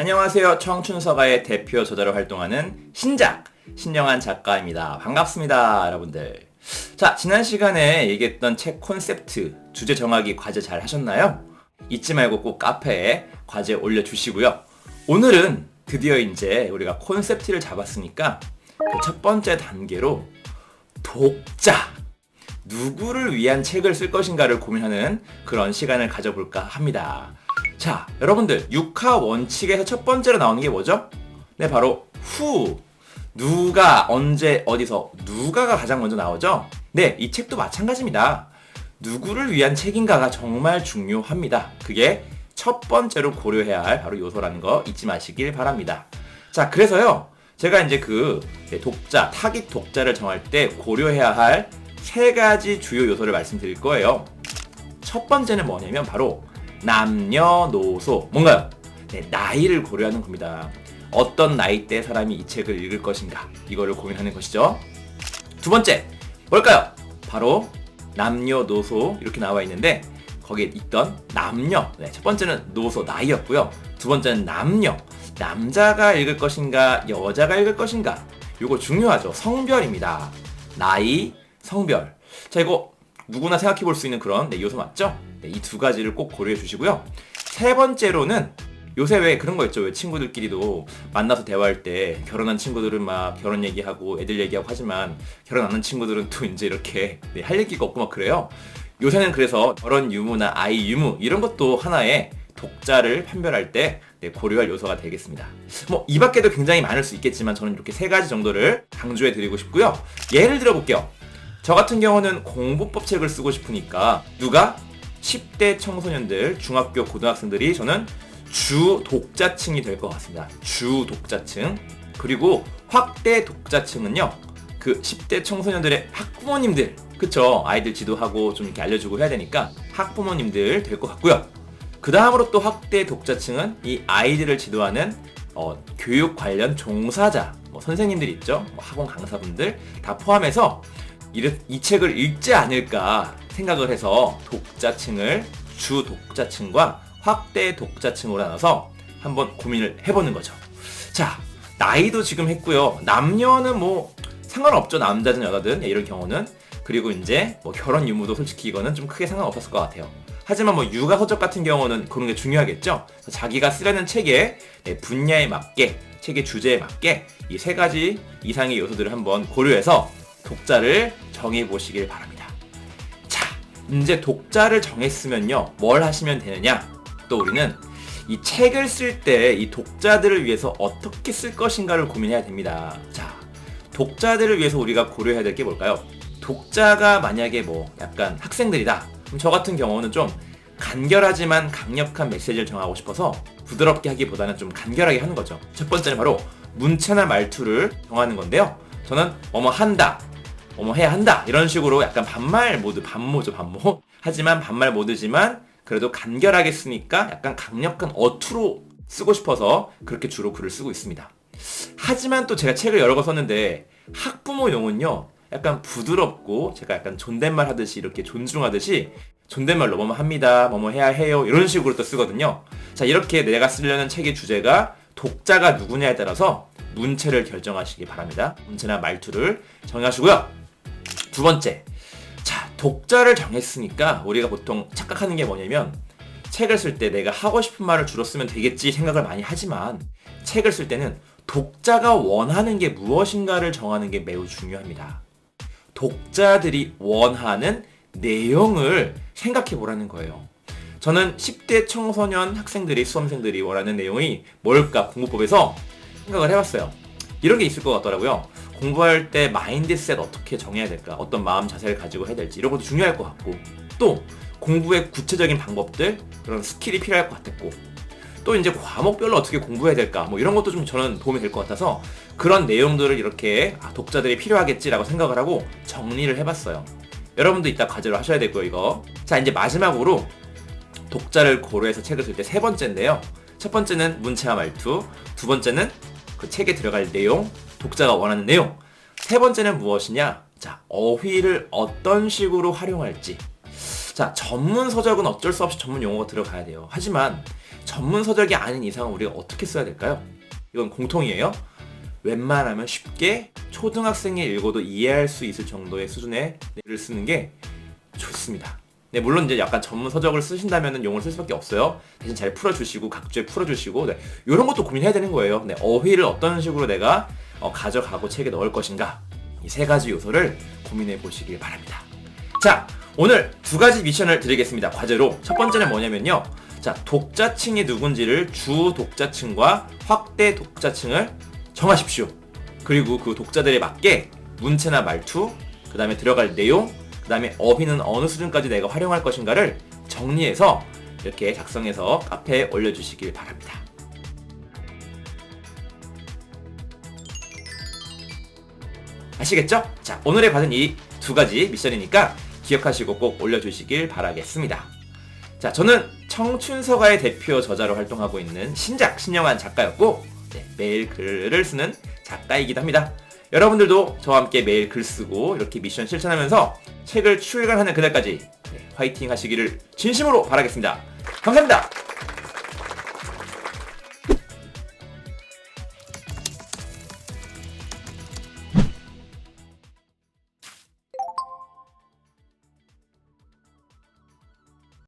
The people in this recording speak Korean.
안녕하세요. 청춘서가의 대표 저자로 활동하는 신작 신영한 작가입니다. 반갑습니다, 여러분들. 자, 지난 시간에 얘기했던 책 콘셉트, 주제 정하기 과제 잘 하셨나요? 잊지 말고 꼭 카페에 과제 올려주시고요. 오늘은 드디어 이제 우리가 콘셉트를 잡았으니까 그 첫 번째 단계로 독자. 누구를 위한 책을 쓸 것인가를 고민하는 그런 시간을 가져볼까 합니다. 자, 여러분들, 육하 원칙에서 첫 번째로 나오는 게 뭐죠? 네, 바로 후. 누가, 언제, 어디서, 누가가 가장 먼저 나오죠? 네, 이 책도 마찬가지입니다. 누구를 위한 책인가가 정말 중요합니다. 그게 첫 번째로 고려해야 할 바로 요소라는 거 잊지 마시길 바랍니다. 자, 그래서요, 제가 이제 그 독자, 타깃 독자를 정할 때 고려해야 할 세 가지 주요 요소를 말씀드릴 거예요. 첫 번째는 뭐냐면 바로 남녀노소 뭔가요? 네, 나이를 고려하는 겁니다. 어떤 나이대 사람이 이 책을 읽을 것인가 이거를 고민하는 것이죠. 두 번째 뭘까요? 바로 남녀노소 이렇게 나와 있는데 거기에 있던 남녀 네, 첫 번째는 노소 나이였고요. 두 번째는 남녀 남자가 읽을 것인가 여자가 읽을 것인가 이거 중요하죠. 성별입니다. 나이, 성별. 자 이거 누구나 생각해 볼 수 있는 그런 네, 요소 맞죠? 네, 이 두 가지를 꼭 고려해 주시고요. 세 번째로는 요새 왜 그런 거 있죠? 왜 친구들끼리도 만나서 대화할 때 결혼한 친구들은 막 결혼 얘기하고 애들 얘기하고 하지만 결혼 안 한 친구들은 또 이제 이렇게 네, 할 얘기가 없고 막 그래요. 요새는 그래서 결혼 유무나 아이 유무 이런 것도 하나의 독자를 판별할 때 네, 고려할 요소가 되겠습니다. 뭐 이 밖에도 굉장히 많을 수 있겠지만 저는 이렇게 세 가지 정도를 강조해 드리고 싶고요. 예를 들어 볼게요. 저 같은 경우는 공부법 책을 쓰고 싶으니까 누가 10대 청소년들, 중학교 고등학생들이 저는 주 독자층이 될 것 같습니다. 주 독자층. 그리고 확대 독자층은요. 그 10대 청소년들의 학부모님들, 그쵸? 아이들 지도하고 좀 이렇게 알려주고 해야 되니까 학부모님들 될 것 같고요. 그 다음으로 또 확대 독자층은 이 아이들을 지도하는 어, 교육 관련 종사자, 뭐 선생님들 있죠? 뭐 학원 강사분들 다 포함해서 이, 이 책을 읽지 않을까 생각을 해서 독자층을 주 독자층과 확대 독자층으로 나눠서 한번 고민을 해보는 거죠. 자, 나이도 지금 했고요. 남녀는 뭐 상관없죠. 남자든 여자든 이런 경우는. 그리고 이제 뭐 결혼 유무도 솔직히 이거는 좀 크게 상관없었을 것 같아요. 하지만 뭐 육아 서적 같은 경우는 그런 게 중요하겠죠. 자기가 쓰려는 책의 네, 분야에 맞게 책의 주제에 맞게 이 세 가지 이상의 요소들을 한번 고려해서 독자를 정해 보시길 바랍니다. 자, 이제 독자를 정했으면요. 뭘 하시면 되느냐? 또 우리는 이 책을 쓸 때 이 독자들을 위해서 어떻게 쓸 것인가를 고민해야 됩니다. 자, 독자들을 위해서 우리가 고려해야 될 게 뭘까요? 독자가 만약에 뭐 약간 학생들이다. 그럼 저 같은 경우는 좀 간결하지만 강력한 메시지를 정하고 싶어서 부드럽게 하기보다는 좀 간결하게 하는 거죠. 첫 번째는 바로 문체나 말투를 정하는 건데요. 저는 뭐뭐 한다, 뭐뭐 해야 한다 이런 식으로 약간 반말 모드, 반모죠 반모. 하지만 반말 모드지만 그래도 간결하게 쓰니까 약간 강력한 어투로 쓰고 싶어서 그렇게 주로 글을 쓰고 있습니다. 하지만 또 제가 책을 여러 권 썼는데 학부모 용은요 약간 부드럽고 제가 약간 존댓말 하듯이 이렇게 존중하듯이 존댓말로 뭐뭐 합니다 뭐뭐 해야 해요 이런 식으로 또 쓰거든요 자 이렇게 내가 쓰려는 책의 주제가 독자가 누구냐에 따라서 문체를 결정하시기 바랍니다 문체나 말투를 정하시고요 두 번째 자 독자를 정했으니까 우리가 보통 착각하는 게 뭐냐면 책을 쓸 때 내가 하고 싶은 말을 주로 쓰면 되겠지 생각을 많이 하지만 책을 쓸 때는 독자가 원하는 게 무엇인가를 정하는 게 매우 중요합니다. 독자들이 원하는 내용을 생각해 보라는 거예요. 저는 10대 청소년 학생들이, 수험생들이 원하는 내용이 뭘까 공부법에서 생각을 해봤어요. 이런 게 있을 것 같더라고요. 공부할 때 마인드셋 어떻게 정해야 될까? 어떤 마음 자세를 가지고 해야 될지 이런 것도 중요할 것 같고 또 공부의 구체적인 방법들 그런 스킬이 필요할 것 같았고 또 이제 과목별로 어떻게 공부해야 될까 뭐 이런 것도 좀 저는 도움이 될 것 같아서 그런 내용들을 이렇게 아, 독자들이 필요하겠지라고 생각을 하고 정리를 해봤어요. 여러분도 이따 과제로 하셔야 되고요 이거. 자 이제 마지막으로 독자를 고려해서 책을 쓸 때 세 번째인데요. 첫 번째는 문체와 말투, 두 번째는 그 책에 들어갈 내용, 독자가 원하는 내용, 세 번째는 무엇이냐? 자, 어휘를 어떤 식으로 활용할지. 자, 전문 서적은 어쩔 수 없이 전문 용어가 들어가야 돼요. 하지만 전문 서적이 아닌 이상은 우리가 어떻게 써야 될까요? 이건 공통이에요. 웬만하면 쉽게 초등학생이 읽어도 이해할 수 있을 정도의 수준의 를 쓰는 게 좋습니다. 네, 물론 이제 약간 전문 서적을 쓰신다면 용어를 쓸 수밖에 없어요. 대신 잘 풀어주시고 각주에 풀어주시고 네, 이런 것도 고민해야 되는 거예요. 네, 어휘를 어떤 식으로 내가 어, 가져가고 책에 넣을 것인가 이 세 가지 요소를 고민해 보시길 바랍니다. 자, 오늘 두 가지 미션을 드리겠습니다. 과제로 첫 번째는 뭐냐면요. 자, 독자층이 누군지를 주 독자층과 확대 독자층을 정하십시오. 그리고 그 독자들에 맞게 문체나 말투, 그 다음에 들어갈 내용, 그 다음에 어휘는 어느 수준까지 내가 활용할 것인가를 정리해서 이렇게 작성해서 카페에 올려주시길 바랍니다. 아시겠죠? 자, 오늘의 받은 이 두 가지 미션이니까 기억하시고 꼭 올려주시길 바라겠습니다. 자, 저는 청춘서가의 대표 저자로 활동하고 있는 신작 신영환 작가였고 네, 매일 글을 쓰는 작가이기도 합니다. 여러분들도 저와 함께 매일 글 쓰고 이렇게 미션 실천하면서 책을 출간하는 그날까지 네, 화이팅 하시기를 진심으로 바라겠습니다. 감사합니다.